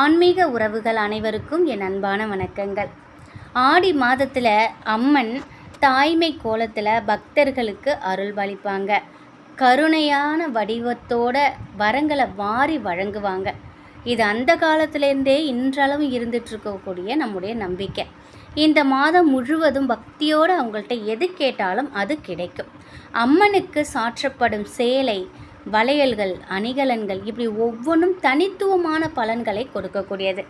ஆன்மீக உறவுகள் அனைவருக்கும் என் அன்பான வணக்கங்கள். ஆடி மாதத்தில் அம்மன் தாய்மை கோலத்தில் பக்தர்களுக்கு அருள்பாலிப்பாங்க கருணையான வடிவத்தோட வரங்களை வாரி வழங்குவாங்க. இது அந்த காலத்திலேருந்தே இன்றளவும் இருந்துட்டு இருக்கக்கூடிய நம்முடைய நம்பிக்கை. இந்த மாதம் முழுவதும் பக்தியோடு அவங்கள்ட்ட எது கேட்டாலும் அது கிடைக்கும். அம்மனுக்கு சாற்றப்படும் சேலை வளையல்கள் அணிகலன்கள் இப்படி ஒவ்வொன்றும் தனித்துவமான பலன்களை கொடுக்கக்கூடியது.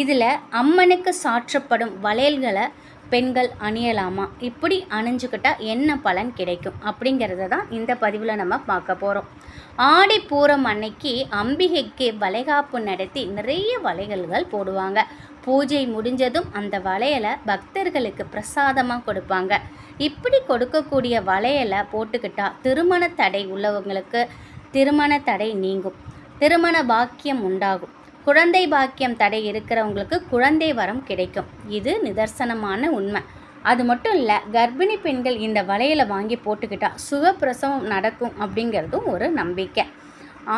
இதில் அம்மனுக்கு சாற்றப்படும் வளையல்களை பெண்கள் அணியலாமா? இப்படி அணிஞ்சுக்கிட்டால் என்ன பலன் கிடைக்கும்? அப்படிங்கிறத தான் இந்த பதிவில் நம்ம பார்க்க போகிறோம் ஆடி பூரம் அன்னைக்கு அம்பிகைக்கு வளைகாப்பு நடத்தி நிறைய வளையல்கள் போடுவாங்க. பூஜை முடிஞ்சதும் அந்த வளையலை பக்தர்களுக்கு பிரசாதமாக கொடுப்பாங்க. இப்படி கொடுக்கக்கூடிய வளையலை போட்டுக்கிட்டால் திருமண தடை உள்ளவங்களுக்கு திருமண தடை நீங்கும். திருமண பாக்கியம் உண்டாகும். குழந்தை பாக்கியம் தடை இருக்கிறவங்களுக்கு குழந்தை வரம் கிடைக்கும். இது நிதர்சனமான உண்மை. அது மட்டும் இல்லை கர்ப்பிணி பெண்கள் இந்த வளையலை வாங்கி போட்டுக்கிட்டா சுகப்பிரசவம் நடக்கும் அப்படிங்கிறதும் ஒரு நம்பிக்கை.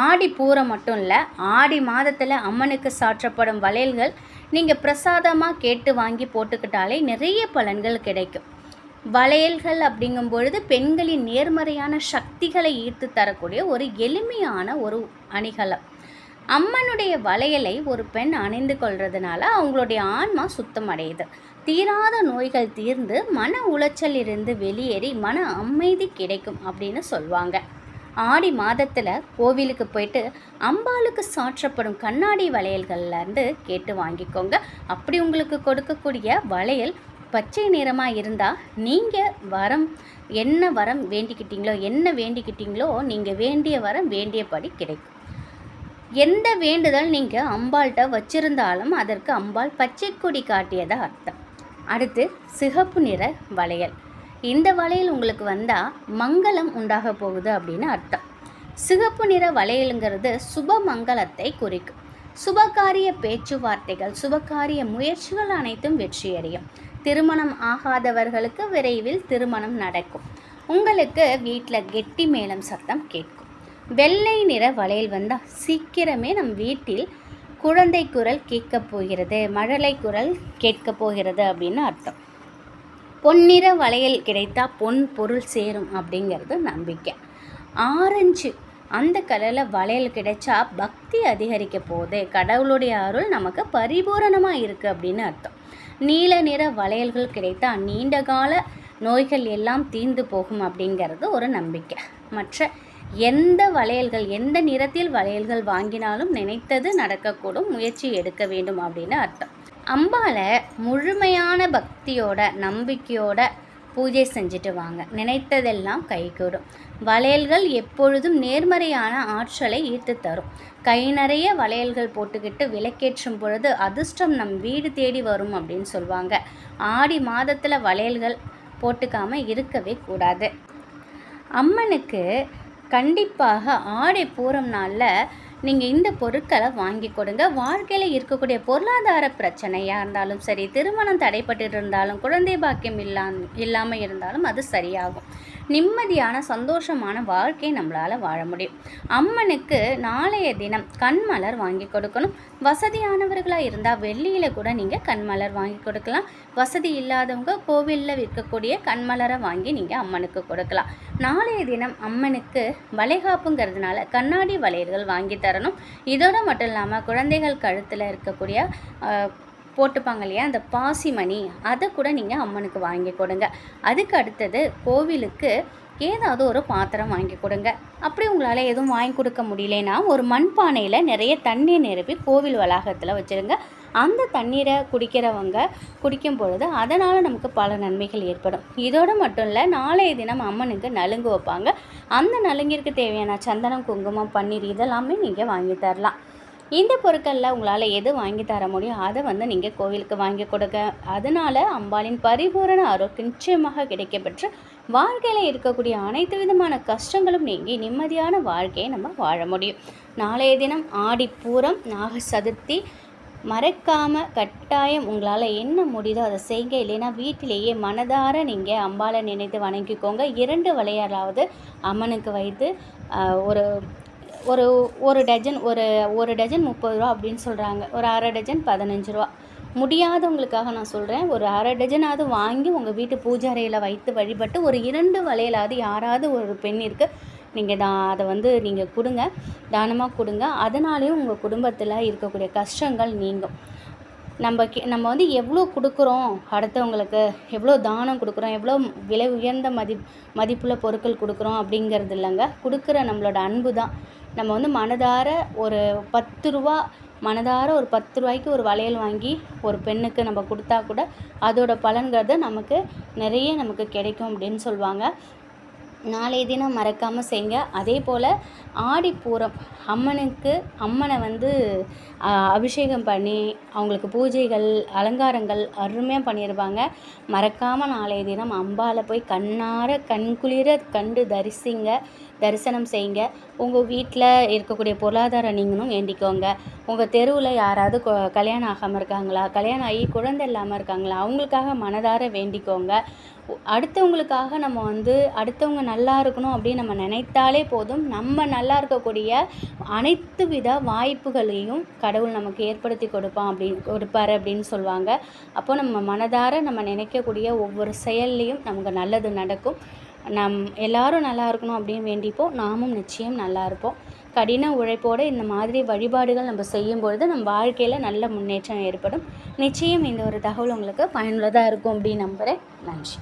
ஆடி பூரை மட்டும் இல்லை ஆடி மாதத்தில் அம்மனுக்கு சாற்றப்படும் வளையல்கள் நீங்கள் பிரசாதமாக கேட்டு வாங்கி போட்டுக்கிட்டாலே நிறைய பலன்கள் கிடைக்கும். வளையல்கள் அப்படிங்கும் பொழுது பெண்களின் நேர்மறையான சக்திகளை ஈர்த்து தரக்கூடிய ஒரு எளிமையான ஒரு அணிகலம். அம்மனுடைய வளையலை ஒரு பெண் அணிந்து கொள்றதுனால அவங்களுடைய ஆன்மா சுத்தம் அடையுது தீராத நோய்கள் தீர்ந்து மன உளைச்சல் இருந்து வெளியேறி மன அமைதி கிடைக்கும் அப்படின்னு சொல்லுவாங்க ஆடி மாதத்தில் கோவிலுக்கு போயிட்டு அம்பாளுக்கு சாற்றப்படும் கண்ணாடி வளையல்கள்லேருந்து கேட்டு வாங்கிக்கோங்க. அப்படி உங்களுக்கு கொடுக்கக்கூடிய வளையல் பச்சை நிறமாக இருந்தால் நீங்கள் வரம் என்ன வரம் வேண்டிக்கிட்டீங்களோ என்ன வேண்டிக்கிட்டீங்களோ நீங்கள் வேண்டிய வரம் வேண்டியபடி கிடைக்கும். எந்த வேண்டுதல் நீங்கள் அம்பாள்கிட்ட வச்சிருந்தாலும் அதற்கு அம்பாள் பச்சை கொடி காட்டியதா அர்த்தம். அடுத்து சிகப்பு நிற வளையல். இந்த வளையல் உங்களுக்கு வந்தால் மங்களம் உண்டாக போகுது அப்படின்னு அர்த்தம். சிகப்பு நிற வளையலுங்கிறது சுப மங்களத்தை குறிக்கும். சுபகாரிய பேச்சுவார்த்தைகள் சுபகாரிய முயற்சிகள் அனைத்தும் வெற்றியடையும். திருமணம் ஆகாதவர்களுக்கு விரைவில் திருமணம் நடக்கும். உங்களுக்கு வீட்டில் கெட்டி மேளம் சத்தம் கேட்கும். வெள்ளை நிற வளையல் வந்தால் சீக்கிரமே நம் வீட்டில் குழந்தை குரல் கேட்கப் போகிறது மழலை குரல் கேட்கப் போகிறது அப்படின்னு அர்த்தம். பொன்னிற வளையல் கிடைத்தா பொன் பொருள் சேரும் அப்படிங்கிறது நம்பிக்கை. ஆரஞ்சு அந்த கலரில் வளையல் கிடைச்சா பக்தி அதிகரிக்க போகுது. கடவுளுடைய அருள் நமக்கு பரிபூரணமாக இருக்குது அப்படின்னு அர்த்தம். நீல நிற வளையல்கள் கிடைத்தா நீண்ட கால நோய்கள் எல்லாம் தீர்ந்து போகும் அப்படிங்கிறது ஒரு நம்பிக்கை. மற்ற எந்த வளையல்கள் எந்த நிறத்தில் வளையல்கள் வாங்கினாலும் நினைத்தது நடக்கக்கூடும் முயற்சி எடுக்க வேண்டும் அப்படின்னு அர்த்தம். அம்பால முழுமையான பக்தியோட நம்பிக்கையோட பூஜை செஞ்சுட்டு வாங்க. நினைத்ததெல்லாம் கைகூடும். வளையல்கள் எப்பொழுதும் நேர்மறையான ஆற்றலை ஈர்த்து தரும். கை நிறைய வளையல்கள் போட்டுக்கிட்டு விளக்கேற்றும் பொழுது அதிர்ஷ்டம் நம் வீடு தேடி வரும் அப்படின்னு சொல்லுவாங்க ஆடி மாதத்தில் வளையல்கள் போட்டுக்காமல் இருக்கவே கூடாது. அம்மனுக்கு கண்டிப்பாக ஆடை பூரம் நாளில் நீங்கள் இந்த பொருட்களை வாங்கி கொடுங்க. வாழ்க்கையில் இருக்கக்கூடிய பொருளாதார பிரச்சனையாக இருந்தாலும் சரி திருமணம் தடைப்பட்டு இருந்தாலும் குழந்தை பாக்கியம் இல்லா இல்லாமல் இருந்தாலும் அது சரியாகும். நிம்மதியான சந்தோஷமான வாழ்க்கை நம்மளால் வாழ முடியும். அம்மனுக்கு நாளைய தினம் கண்மலர் வாங்கி கொடுக்கணும். வசதியானவர்களாக இருந்தால் வெள்ளியில் கூட நீங்கள் கண்மலர் வாங்கி கொடுக்கலாம். வசதி இல்லாதவங்க கோவிலில் விற்கக்கூடிய கண்மலரை வாங்கி நீங்கள் அம்மனுக்கு கொடுக்கலாம். நாளைய தினம் அம்மனுக்கு வளைகாப்புங்கிறதுனால கண்ணாடி வளையல்கள் வாங்கி தரணும். இதோட மட்டும் இல்லாமல் குழந்தைகள் கழுத்தில் இருக்கக்கூடிய போட்டுப்பாங்க இல்லையா? அந்த பாசிமணி அதை கூட நீங்கள் அம்மனுக்கு வாங்கி கொடுங்க. அதுக்கு அடுத்தது கோவிலுக்கு ஏதாவது ஒரு பாத்திரம் வாங்கி கொடுங்க. அப்படி உங்களால் எதுவும் வாங்கி கொடுக்க முடியலனா ஒரு மண்பானையில் நிறைய தண்ணீர் நிரப்பி கோவில் வளாகத்தில் வச்சுருங்க. அந்த தண்ணீரை குடிக்கிறவங்க குடிக்கும் பொழுது அதனால் நமக்கு பல நன்மைகள் ஏற்படும். இதோடு மட்டும் இல்லை நாளைய தினம் அம்மனுக்கு நலுங்கு வைப்பாங்க. அந்த நலுங்கிற்கு தேவையான சந்தனம் குங்குமம் பன்னீர் இதெல்லாமே நீங்கள் வாங்கி தரலாம். இந்த பொருட்களில் உங்களால் எது வாங்கி தர முடியும்? அதை வந்து நீங்கள் கோவிலுக்கு வாங்கி கொடுக்க அதனால் அம்பாளின் பரிபூரண அருள் நிச்சயமாக கிடைக்கப்பெற்று வாழ்க்கையில் இருக்கக்கூடிய அனைத்து விதமான கஷ்டங்களும் நீங்கி நிம்மதியான வாழ்க்கையை நம்ம வாழ முடியும். நாளைய தினம் ஆடிப்பூரம் நாக சதுர்த்தி. மறக்காமல் கட்டாயம் உங்களால் என்ன முடியுதோ அதை செய்யுங்க இல்லைன்னா வீட்டிலேயே மனதார நீங்கள் அம்பாலை நினைத்து வணங்கிக்கோங்க. இரண்டு விளையாடாவது அம்மனுக்கு வைத்து ஒரு ஒரு ஒரு டஜன் ஒரு ஒரு டஜன் முப்பது ரூபா அப்படின்னு சொல்கிறாங்க ஒரு அரை டஜன் பதினஞ்சு ரூபா. முடியாதவங்களுக்காக நான் சொல்கிறேன் ஒரு அரை டஜனாவது வாங்கி உங்கள் வீட்டு பூஜாரையில் வைத்து வழிபட்டு ஒரு இரண்டு வளையலாவது யாராவது ஒரு பெண்ணிற்கு நீங்கள் தான் அதை வந்து நீங்கள் கொடுங்க. தானமாக கொடுங்க. அதனாலேயும் உங்கள் குடும்பத்தில் இருக்கக்கூடிய கஷ்டங்கள் நீங்கும். நம்ம கி நம்ம வந்து எவ்வளோ கொடுக்குறோம் அடுத்தவங்களுக்கு எவ்வளோ தானம் கொடுக்குறோம் எவ்வளோ விலை உயர்ந்த மதி மதிப்புள்ள பொருட்கள் கொடுக்குறோம் அப்படிங்கிறது இல்லைங்க. கொடுக்குற நம்மளோட அன்பு தான் நம்ம வந்து மனதார ஒரு பத்து ரூபா மனதார ஒரு பத்து ரூபாய்க்கு ஒரு வளையல் வாங்கி ஒரு பெண்ணுக்கு நம்ம கொடுத்தா கூட அதோட பலன்கிறது நமக்கு நிறைய நமக்கு கிடைக்கும் அப்படின்னு சொல்லுவாங்க. நாளைய தினம் மறக்காமல் செய்யுங்க அதே போல் ஆடிப்பூரம் அம்மனுக்கு அம்மனை வந்து அபிஷேகம் பண்ணி அவங்களுக்கு பூஜைகள் அலங்காரங்கள் அருமையாக பண்ணிடுவாங்க மறக்காமல் நாளைய தினம் அம்பாவில் போய் கண்ணார கண்குளிர கண்டு தரிசிங்க. தரிசனம் செய்யுங்க. உங்கள் வீட்டில் இருக்கக்கூடிய பொருளாதாரம் நீங்களும் வேண்டிக்கோங்க உங்கள் தெருவில் யாராவது கல்யாணம் ஆகாமல் இருக்காங்களா? கல்யாணம் ஆகி குழந்தை இல்லாமல் இருக்காங்களா? அவங்களுக்காக மனதார வேண்டிக்கோங்க. அடுத்தவங்களுக்காக நம்ம வந்து அடுத்தவங்க நல்லா இருக்கணும் அப்படின்னு நம்ம நினைத்தாலே போதும். நம்ம நல்லா இருக்கக்கூடிய அனைத்து வித வாய்ப்புகளையும் கடவுள் நமக்கு ஏற்படுத்தி கொடுப்பான் அப்படின்னு கொடுப்பாரு அப்படின்னு சொல்லுவாங்க. அப்போ நம்ம மனதார நம்ம நினைக்கக்கூடிய ஒவ்வொரு செயல்லையும் நமக்கு நல்லது நடக்கும். நம் எல்லாரும் நல்லா இருக்கணும் அப்படின்னு வேண்டிப்போம். நாமும் நிச்சயம் நல்லா இருப்போம். கடின உழைப்போடு இந்த மாதிரி வழிபாடுகள் நம்ம செய்யும் பொழுது நம்ம வாழ்க்கையில் நல்ல முன்னேற்றம் ஏற்படும். நிச்சயம் இந்த ஒரு தகவல் உங்களுக்கு பயனுள்ளதாக இருக்கும் அப்படின்னு நம்புகிறேன் நன்றி.